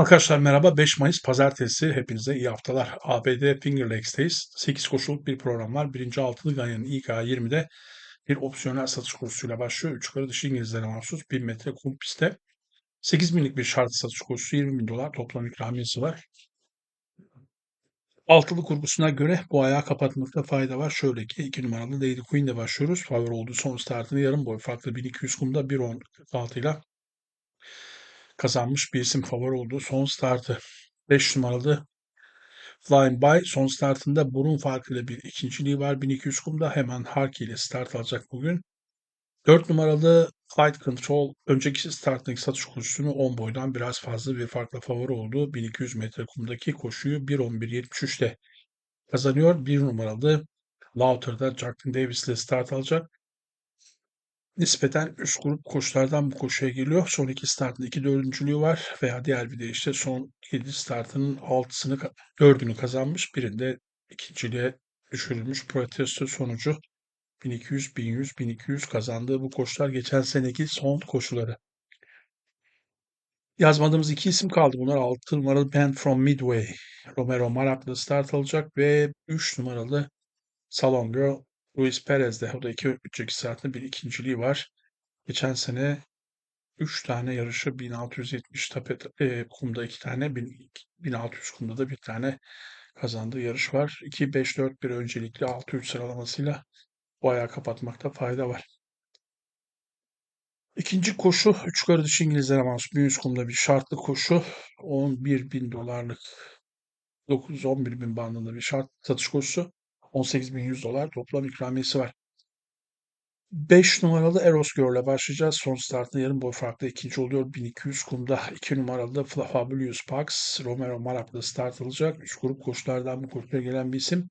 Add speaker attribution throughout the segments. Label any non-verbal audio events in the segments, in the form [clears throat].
Speaker 1: Arkadaşlar merhaba. 5 Mayıs Pazartesi. Hepinize iyi haftalar. ABD Finger Lakes'teyiz. 8 koşuluk bir program var. Birinci altılı ilk ayı 20'de bir opsiyonel satış kursuyla başlıyor. 3 yukarı dışı İngilizlere mahsus 1000 metre kum pistte. 8 binlik bir şart satış kursu 20 bin dolar toplam ikramiyesi var. Altılı kurgusuna göre bu ayağı kapatmakta fayda var. Şöyle ki 2 numaralı Lady Queen başlıyoruz. Favori olduğu son startını yarım boy farklı 1200 kumda 1.10 ile kazanmış bir isim favori olduğu son startı. 5 numaralı Flying By son startında burun farkıyla bir ikinciliği var. 1200 kumda hemen Harki ile start alacak bugün. 4 numaralı Flight Control önceki starttaki satış kursunu 10 boydan biraz fazla bir farkla favori olduğu 1200 metre kumdaki koşuyu 1.11.73'te kazanıyor. 1 numaralı Lauter'da Jacqueline Davis ile start alacak nispeten üst grup koşulardan bu koşuya geliyor. Son iki startın iki dördüncülüğü var veya diğer bir deyişle son yedi startının altısını dördünü kazanmış. Birinde ikinciliğe düşürülmüş protesto sonucu 1200, 1100, 1200 kazandığı bu koşular geçen seneki son koşuları. Yazmadığımız iki isim kaldı. Bunlar 6 numaralı Band from Midway. Romero Marak'la start alacak ve 3 numaralı Salon Girl Luis Perez'de o da iki önceki saatte bir ikinciliği var. Geçen sene 3 tane yarışı 1670 tapet e, kumda 2 tane 1600 kumda da bir tane kazandığı yarış var. 2-5-4-1 öncelikli 6-3 sıralamasıyla bu ayağı kapatmakta fayda var. İkinci koşu 3 karı dışı İngilizlere mahsus 1100 kumda bir şartlı koşu 11 bin dolarlık 911 bin bandında bir şart satış koşusu 18.100 dolar toplam ikramiyesi var. 5 numaralı Eros Girl'le başlayacağız. Son startında yarım boy farklı ikinci oluyor. 1200 kumda 2 numaralı Fabulous Pax Romero Marak'la start alacak. 3 grup koşulardan bu koşuya gelen bir isim.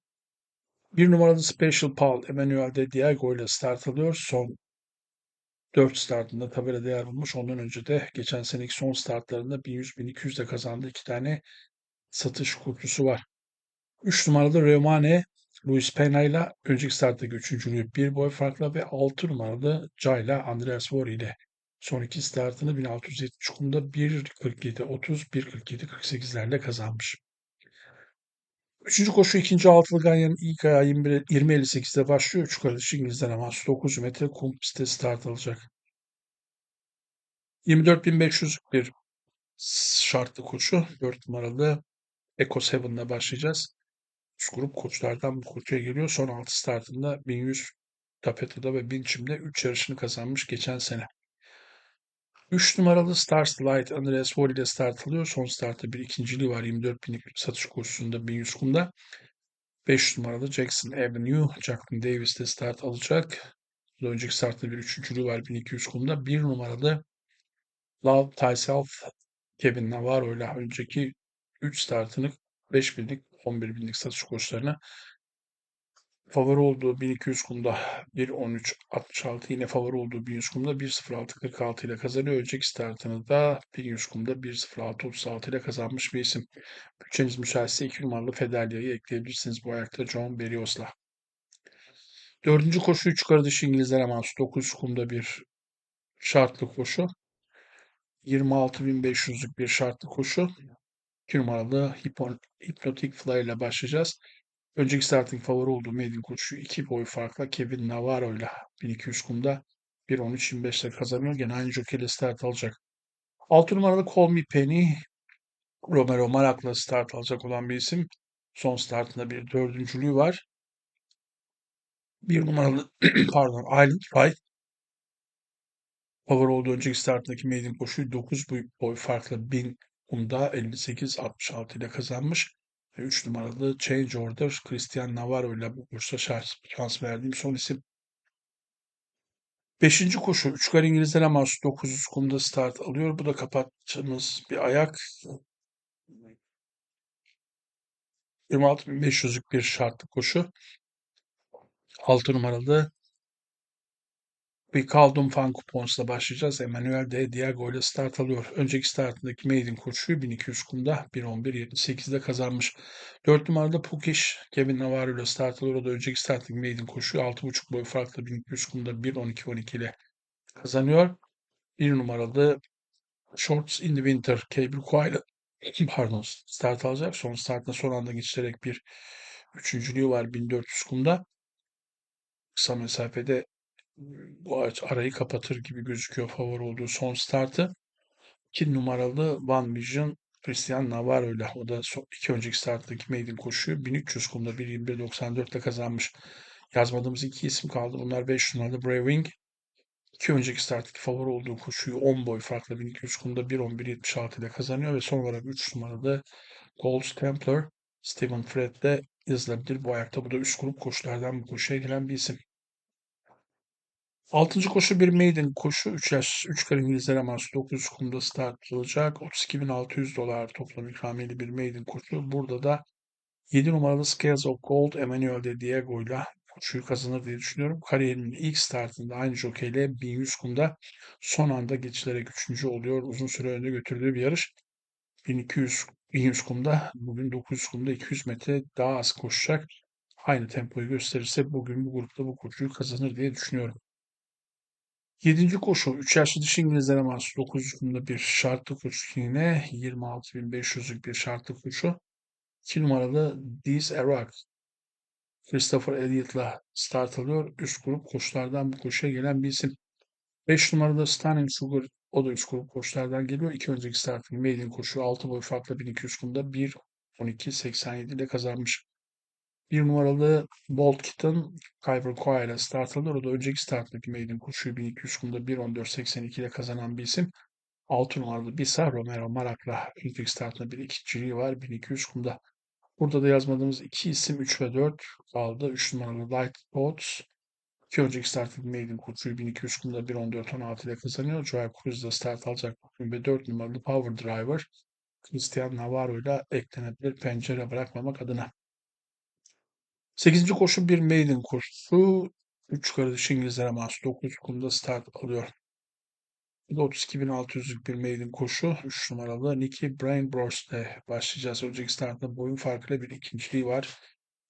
Speaker 1: 1 numaralı Special Paul Emmanuel de Diego ile start alıyor. Son 4 startında tabelada yer bulmuş. Ondan önce de geçen seneki son startlarında 1100-1200'de kazandığı iki tane satış kurtusu var. 3 numaralı Romane Luis Pena ile önceki starttaki üçüncülüğü bir boy farkla ve 6 numaralı Cayla Andreas Vori ile son iki startını 1670 kumda 1.47 30 1.47 48'lerle kazanmış. Üçüncü koşu ikinci altılı Ganyan'ın ilk ayağı 20.58'de başlıyor. Üç kardeş İngilizler ama 9 metre kum pistte start alacak. 24.500'lük bir şartlı koşu. 4 numaralı Eco 7'le başlayacağız. Grup koçlardan bu koçuya geliyor. Son 6 startında 1100 Tapeta'da ve Binçim'de 3 yarışını kazanmış geçen sene. 3 numaralı Stars Light Andreas Wall ile start alıyor. Son startta bir ikinciliği var. 24 binlik satış kursunda 1100 kumda. 5 numaralı Jackson Avenue Jacqueline Davis ile start alacak. Önceki startta bir üçüncülüğü var 1200 kumda. 1 numaralı Love Thyself Kevin Navarro ile önceki 3 startını 5 binlik 11 binlik satış koşularına favori olduğu 1200 kumda 1.13.66 yine favori olduğu 1100 kumda 1.06.46 ile kazanıyor. Önceki startını da 1100 kumda 1.06.36 ile kazanmış bir isim. Bütçeniz müsaitse 2 numaralı Fedelia'yı ekleyebilirsiniz bu ayakta John Berrios'la. Dördüncü koşu 3 yukarı dışı İngilizlere mahsus 900 kumda bir şartlı koşu. 26.500'lük bir şartlı koşu. 2 numaralı Hypnotic Fly ile başlayacağız. Önceki starting favori olduğu Maiden koşu 2 boy farkla Kevin Navarro ile 1200 kumda 1.13.25 ile kazanıyor. Gene aynı jockey ile start alacak. 6 numaralı Call Me Penny Romero Marak'la start alacak olan bir isim. Son startında bir dördüncülüğü var. Bir numaralı [clears throat] pardon Island Fight favori olduğu önceki startındaki maiden koşuyu 9 boy farklı 1000 Bunda 58-66 ile kazanmış. 3 numaralı Change Order Christian Navarro ile bu kursa şans, şans verdiğim son isim. Beşinci koşu 3 kar İngilizlere mahsus 900 kumda start alıyor. Bu da kapattığımız bir ayak. 26.500'lük bir şartlı koşu. 6 numaralı Vicaldum Fan Coupons'la başlayacağız. Emmanuel de Diago ile start alıyor. Önceki startındaki Maiden koşuyu 1200 kumda 1.11.78'de kazanmış. 4 numarada Pukish Kevin Navarro ile start alıyor. O da önceki startındaki Maiden koşuyu 6.5 boy farklı 1200 kumda 1.12.12 ile kazanıyor. 1 numaralı Shorts in the Winter Cable ile [clears throat] pardon start alacak. Son startına son anda geçilerek bir üçüncülüğü var 1400 kumda. Kısa mesafede bu arayı kapatır gibi gözüküyor favori olduğu son startı. 2 numaralı One Vision Christian Navarro ile o da iki önceki starttaki maiden koşuyu 1300 kumda 1.21.94 ile kazanmış. Yazmadığımız iki isim kaldı. Bunlar 5 numaralı Braving. İki önceki starttaki favori olduğu koşuyu 10 boy farklı 1200 kumda 1.11.76 ile kazanıyor ve son olarak 3 numaralı Gold Templar Stephen Fred de yazılabilir bu ayakta. Bu da üst grup koşulardan bu koşuya giren bir isim. Altıncı koşu bir maiden koşu. 3 yaş 3 kare İngilizlere mahsus 900 kumda start olacak. 32.600 dolar toplam ikramiyeli bir maiden koşu. Burada da 7 numaralı Scales of Gold Emmanuel de Diego ile koşuyu kazanır diye düşünüyorum. Kariyerinin ilk startında aynı jokeyle 1100 kumda son anda geçilerek 3. oluyor. Uzun süre önde götürdüğü bir yarış. 1200 1100 kumda bugün 900 kumda 200 metre daha az koşacak. Aynı tempoyu gösterirse bugün bu grupta bu koşuyu kazanır diye düşünüyorum. Yedinci koşu 3 yaşlı dişi İngilizlere mahsus 900 kumda bir şartlı koşu yine 26.500'lük bir şartlı koşu. 2 numaralı Diz Erak Christopher Elliott'la start alıyor. Üst grup koşulardan bu koşuya gelen bir isim. 5 numaralı Stunning Sugar o da üst grup koşulardan geliyor. İki önceki startın maiden koşu 6 boy farklı 1200 kumda 1.12.87 ile kazanmış. Bir numaralı Bolt Kitten Kyber Koya ile start alıyor. O da önceki starttaki maiden koşuyu 1200 kumda 1.14.82 ile kazanan bir isim. 6 numaralı Bisa Romero Marak'la önceki startında bir ikinciliği var 1200 kumda. Burada da yazmadığımız iki isim 3 ve 4 kaldı. 3 numaralı Light Boats. İki önceki startın maiden koşuyu 1200 kumda 1.14.16 ile kazanıyor. Joel Cruz da start alacak ve 4 numaralı Power Driver Christian Navarro ile eklenebilir pencere bırakmamak adına. 8. koşu bir maiden koşusu. 3 kardeş İngilizlere mahsus 9 kumda start alıyor. Bu da 32.600'lük bir maiden koşu. 3 numaralı Nicky Brainbrust ile başlayacağız. Önceki startta boyun farkıyla bir ikinciliği var.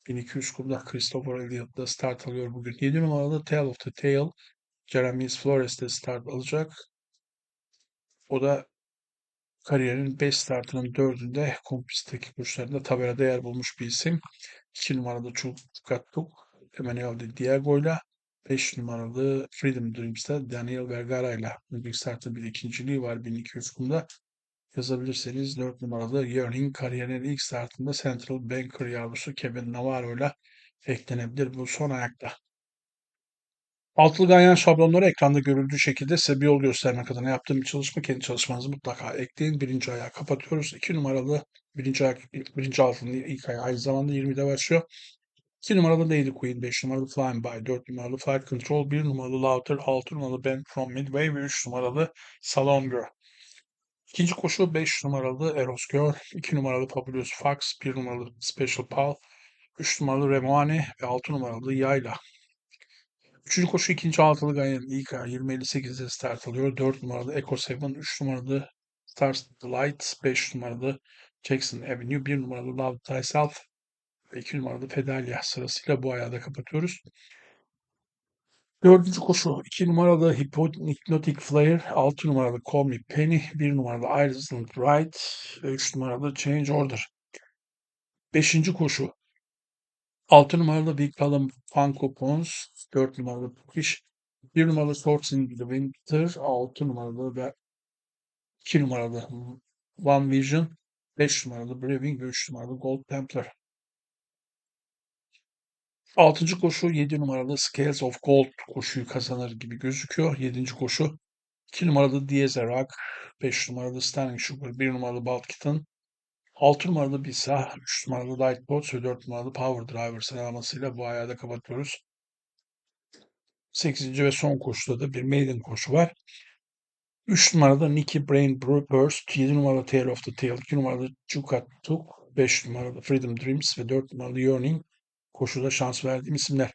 Speaker 1: 1200 kumda Christopher Elliott da start alıyor bugün. 7 numaralı Tale of the Tail Jeremy Flores de start alacak. O da kariyerinin 5 startının 4'ünde kompisteki koşularında tabelada yer bulmuş bir isim. 2 numaralı Çukatuk Emmanuel Diego ile 5 numaralı Freedom Dreams'te Daniel Vergara ile Müzik startı bir ikinciliği var 1200 kumda. Yazabilirseniz 4 numaralı Yearning kariyerinin ilk startında Central Banker yavrusu Kevin Navarro ile eklenebilir bu son ayakta. Altılı ganyan şablonları ekranda görüldüğü şekilde size bir yol göstermek adına yaptığım bir çalışma. Kendi çalışmanızı mutlaka ekleyin. Birinci ayağı kapatıyoruz. İki numaralı birinci ayak, birinci altının ilk ayağı aynı zamanda 20'de başlıyor. 2 numaralı Lady Queen, 5 numaralı Flying By, 4 numaralı Flight Control, 1 numaralı Lauter, 6 numaralı Band From Midway ve 3 numaralı Salon Girl. İkinci koşu 5 numaralı Eros Girl, 2 numaralı Fabulous Fox, 1 numaralı Special Pal, 3 numaralı Remoane ve 6 numaralı Yayla. Üçüncü koşu ikinci altılı Ganyan ilk 20.58'de start alıyor. 4 numaralı Eco 7, 3 numaralı Stars Delight, 5 numaralı Jackson Avenue, 1 numaralı Love Thyself ve 2 numaralı Fedalia sırasıyla bu ayağı da kapatıyoruz. Dördüncü koşu 2 numaralı Hypnotic Flare, 6 numaralı Call Me Penny, 1 numaralı Irisland Ride ve 3 numaralı Change Order. Beşinci koşu 6 numaralı Big Column Funko Pons, 4 numaralı Pukish, 1 numaralı Swords in the Winter, 6 numaralı ve 2 numaralı One Vision, 5 numaralı Braving ve 3 numaralı Gold Templar. Altıncı koşu 7 numaralı Scales of Gold koşuyu kazanır gibi gözüküyor. Yedinci koşu 2 numaralı Diaz Rock, 5 numaralı Stunning Sugar, 1 numaralı Balt Kitten, 6 numaralı Bisa, 3 numaralı Light Boats ve 4 numaralı Power Driver sıralamasıyla bu ayağı da kapatıyoruz. 8. ve son koşuda da bir maiden koşu var. 3 numarada Nicky Brain Burst, 7 numaralı Tail of the Tail, 2 numaralı Chukat Tuk, 5 numaralı Freedom Dreams ve 4 numaralı Yearning koşuda şans verdiğim isimler.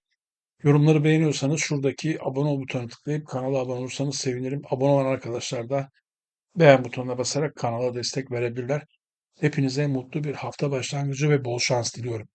Speaker 1: Yorumları beğeniyorsanız şuradaki abone ol butonuna tıklayıp kanala abone olursanız sevinirim. Abone olan arkadaşlar da beğen butonuna basarak kanala destek verebilirler. Hepinize mutlu bir hafta başlangıcı ve bol şans diliyorum.